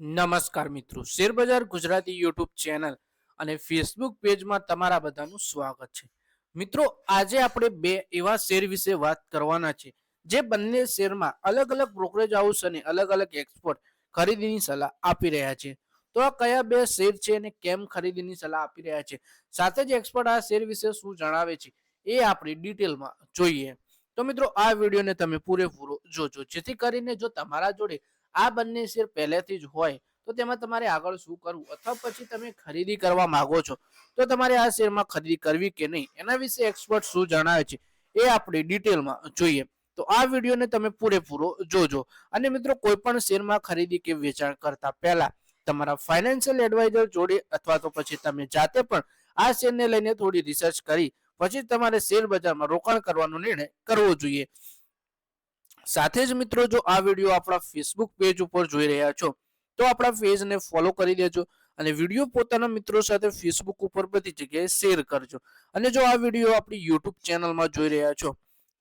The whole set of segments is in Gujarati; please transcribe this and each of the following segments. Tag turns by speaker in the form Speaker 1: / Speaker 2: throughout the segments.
Speaker 1: નમસ્કાર મિત્રો. શેરબજાર ગુજરાતી યુટ્યુબ ચેનલ અને ફેસબુક પેજમાં તમારા બધાનું સ્વાગત છે. મિત્રો, આજે આપણે બે એવા શેર વિશે વાત કરવાના છે, જે બંને શેરમાં અલગ અલગ બ્રોકરેજ હાઉસ અને અલગ અલગ એક્સપર્ટ ખરીદીની સલાહ આપી રહ્યા છે. તો આ કયા બે શેર છે અને કેમ ખરીદીની સલાહ આપી રહ્યા છે? સાથે જ એક્સપર્ટ આ શેર વિશે શું જણાવે છે એ આપણે ડિટેલમાં જોઈએ. તો મિત્રો, આ વિડીયોને તમે પૂરેપૂરો જોજો. જેથી કરીને જો તમારા જોડે આ બંને શેર પહેલેથી જ હોય, તો તેમાં તમારે આગળ શું કરવું? અથવા પછી તમે ખરીદી કરવા માંગો છો, તો તમારે આ શેરમાં ખરીદી કરવી કે નહીં? એના વિશે એક્સપર્ટ શું જણાવે છે, એ આપણે ડિટેલમાં જોઈએ. તો આ વિડીયોને તમે પૂરેપૂરો જોજો. અને મિત્રો કોઈ પણ શેરમાં ખરીદી કે વેચાણ કરતા પહેલા તમારા ફાઇનાન્શિયલ એડવાઇઝર જોડે અથવા તો પછી તમે જાતે પણ આ શેરને લઈને થોડી રિસર્ચ કરી, પછી તમારે શેર બજારમાં રોકાણ કરવાનો નિર્ણય કરવો જોઈએ. સાથે જ મિત્રો જો આ વીડિયો આપણા ફેસબુક પેજ ઉપર જોઈ રહ્યા છો, તો આપણા પેજને ફોલો કરી દેજો અને વીડિયો પોતાના મિત્રો સાથે ફેસબુક ઉપર બધી જગ્યાએ શેર કરજો. અને જો આ વીડિયો આપણી યુટ્યુબ ચેનલમાં જોઈ રહ્યા છો,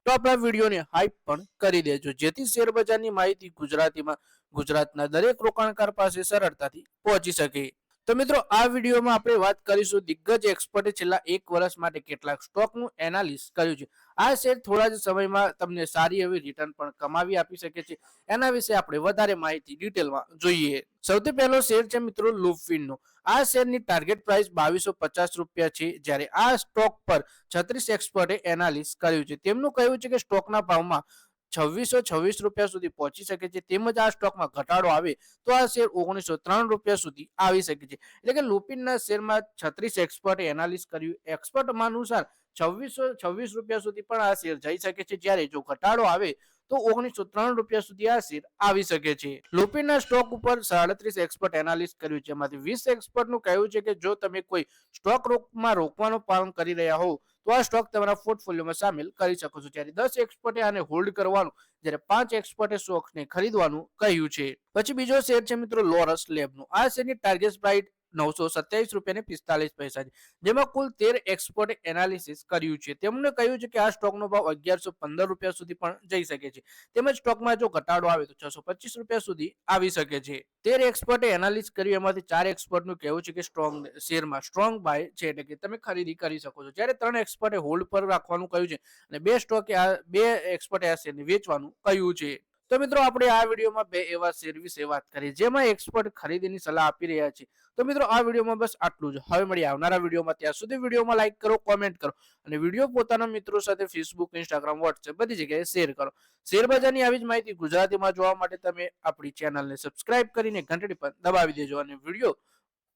Speaker 1: તો આપણા વિડીયોને હાઈપ પણ કરી દેજો. જેથી શેરબજારની માહિતી ગુજરાતીમાં, ગુજરાતના દરેક રોકાણકાર પાસે સરળતાથી પહોંચી શકે. તો મિત્રો, આ વિડીયોમાં આપણે વાત કરીશું દિગ્ગજ એક્સપર્ટે છેલ્લા એક વર્ષ માટે કેટલાક સ્ટોકનું એનાલિસ કર્યું છે. આ શેર થોડા જ સમયમાં તમને સારી એવી રિટર્ન પણ કમાવી આપી શકે છે. એના વિશે આપણે વધારે માહિતી ડિટેલમાં જોઈએ. સૌથી પહેલો શેર છે મિત્રો લુફિનનો આ શેરની ટાર્ગેટ પ્રાઇસ બાવીસો પચાસ રૂપિયા છે, જ્યારે આ સ્ટોક પર છત્રીસ એક્સપર્ટે એનાલિસ કર્યું છે. તેમનું કહ્યું છે કે સ્ટોકના ભાવમાં છવ્વીસો છવ્વીસ રૂપિયા સુધી પહોંચી શકે છે. તેમજ આ સ્ટોકમાં ઘટાડો આવે તો આ શેર ઓગણીસો ત્રણ રૂપિયા સુધી આવી શકે છે. એટલે કે લુપિનના શેરમાં છત્રીસ એક્સપર્ટે એનાલિસ કર્યું. એક્સપર્ટમાં અનુસાર છવ્વીસો છવ્વીસ રૂપિયા સુધી પણ આ શેર જઈ શકે છે. જ્યારે જો ઘટાડો આવે તો ઓગણીસો ત્રણ રૂપિયા સુધી આ શેર આવી શકે છે. લુપિનના સ્ટોક ઉપર સાડત્રીસ એક્સપર્ટ એનાલિસ કર્યું. છે એમાંથી વીસ એક્સપર્ટનું કહેવું છે કે જો તમે કોઈ સ્ટોક રોકમાં રોકવાનું પાલન કરી રહ્યા હોવ તો આ સ્ટોક તમારા પોર્ટફોલિયોમાં સામેલ કરી શકો છો. જ્યારે દસ એક્સપર્ટે આને હોલ્ડ કરવાનું, જ્યારે પાંચ એક્સપર્ટે સ્ટોક્સને ખરીદવાનું કહ્યું છે. પછી બીજો શેર છે મિત્રો લોરસ લેબનો. આ શેરની ટાર્ગેટ પ્રાઇસ નવસો સત્યાવીસ રૂપિયા ને પિસ્તાલીસ પૈસા છે. જેમાં કુલ તેર એક્સપર્ટે એનાલિસિસ કર્યું છે. તેમણે કહ્યું છે કે આ સ્ટોકનો ભાવ અગિયારસો પંદર રૂપિયા સુધી પણ જઈ શકે છે. તેમજ સ્ટોકમાં જો ઘટાડો આવે તો છસો પચીસ રૂપિયા સુધી આવી શકે છે. તેર એક્સપર્ટે એનાલિસ કર્યું. એમાંથી ચાર એક્સપર્ટનું કહેવું છે કે સ્ટ્રોંગ શેરમાં સ્ટ્રોંગ બાય છે એટલે કે તમે ખરીદી કરી શકો છો. જ્યારે ત્રણ એક્સપર્ટે હોલ્ડ પર રાખવાનું કહ્યું છે અને બે સ્ટોકે આ, બે એક્સપર્ટે આ શેરને વેચવાનું કહ્યું છે. તો મિત્રો આપણે આ વિડીયોમાં બે એવા શેર વિશે વાત કરી જેમાં એક્સપર્ટ ખરીદીની સલાહ આપી રહ્યા છે. તો મિત્રો આ વિડીયોમાં બસ આટલું જ. હવે મળી આવનારા વિડીયોમાં. ત્યાં સુધી વિડીયોમાં લાઈક કરો કોમેન્ટ કરો અને વીડિયો પોતાના મિત્રો સાથે ફેસબુક ઇન્સ્ટાગ્રામ વોટ્સએપ બધી જગ્યાએ શેર કરો. શેરબજારની આવી જ માહિતી ગુજરાતીમાં જોવા માટે તમે આપણી ચેનલને સબસ્ક્રાઇબ કરીને ઘંટડી પર દબાવી દેજો અને વીડિયો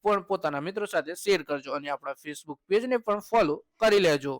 Speaker 1: પણ પોતાના મિત્રો સાથે શેર કરજો અને આપણા ફેસબુક પેજને પણ ફોલો કરી લેજો.